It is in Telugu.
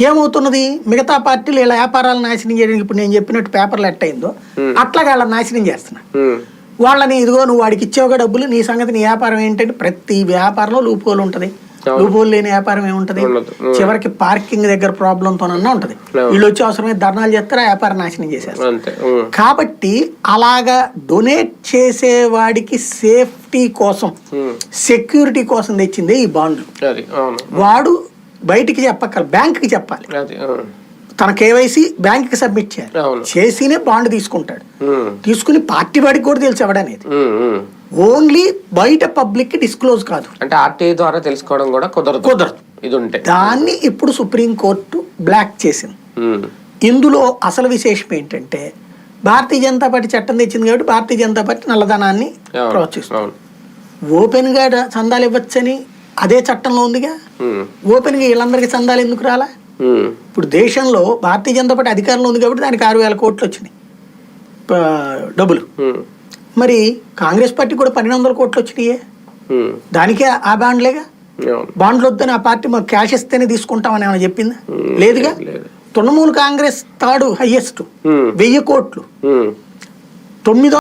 ఏమవుతున్నది? మిగతా పార్టీలు ఇలా వ్యాపారాలు నాశనం చేయడానికి ఇప్పుడు నేను చెప్పినట్టు పేపర్లు ఎట్టయిందో అట్లాగా వాళ్ళని నాశనం చేస్తున్నారు ఉమ్, వాళ్ళని ఇదిగో నువ్వు వాడికి ఇచ్చావుగా డబ్బులు నీ సంగతి నీ వ్యాపారం ఏంటంటే ప్రతి వ్యాపారంలో లూపోలు ఉంటుంది. లూపోలు లేని వ్యాపారం ఏముంటది. చివరికి పార్కింగ్ దగ్గర ప్రాబ్లంతోనన్నా ఉంటది. వీళ్ళు వచ్చి అవసరమైతే ధర్నాలు చేస్తారు ఆ వ్యాపారం నాశనం చేసేస్తారు. కాబట్టి అలాగా డొనేట్ చేసేవాడికి సేఫ్టీ కోసం సెక్యూరిటీ కోసం తెచ్చిందే ఈ బాండ్లు వాడు బయటికి చెప్పక్కర్ బ్యాంక్కి చెప్పాలి. తన కేవైసీ బ్యాంక్కి సబ్మిట్ చేయాలి. చేసినే బాండ్ తీసుకుంటాడు. తీసుకుని పార్టీ వాడికి కూడా తెలిసి ఎవడనేది. ఓన్లీ బయట పబ్లిక్కి డిస్క్లోజ్ కాదు. అంటే ఆర్టీఐ ద్వారా తెలుసుకోవడం కూడా కుదరదు. కుదరదు. ఇది ఉంటే. దాన్ని ఇప్పుడు సుప్రీంకోర్టు బ్లాక్ చేసింది. ఇందులో అసలు విశేషం ఏంటంటే భారతీయ జనతా పార్టీ చట్టం తెచ్చింది కాబట్టి భారతీయ జనతా పార్టీ నల్లధనాన్ని ప్రోత్సహిస్తుంది. అవును. ఓపెన్గా చందాలు ఇవ్వచ్చని అదే చట్టంలో ఉందిగా. ఉమ్, ఓపెన్గా వీళ్ళందరికీ చందాలు ఎందుకు రాలా? ఇప్పుడు దేశంలో భారతీయ జనతా పార్టీ అధికారంలో ఉంది కాబట్టి దానికి ఆరు వేల కోట్లు వచ్చినాయి. డబ్బులు. మరి కాంగ్రెస్ పార్టీ కూడా పన్నెండు వందల కోట్లు వచ్చినాయే. దానికే ఆ బాండ్లేగా? బాండ్లు వద్దని ఆ పార్టీ మాకు క్యాష్ ఇస్తేనే తీసుకుంటామని ఏమైనా చెప్పిందా? లేదుగా? లేదు తృణమూల్ కాంగ్రెస్ తాడు హైయెస్ట్. వెయ్యి కోట్లు. తొమ్మిది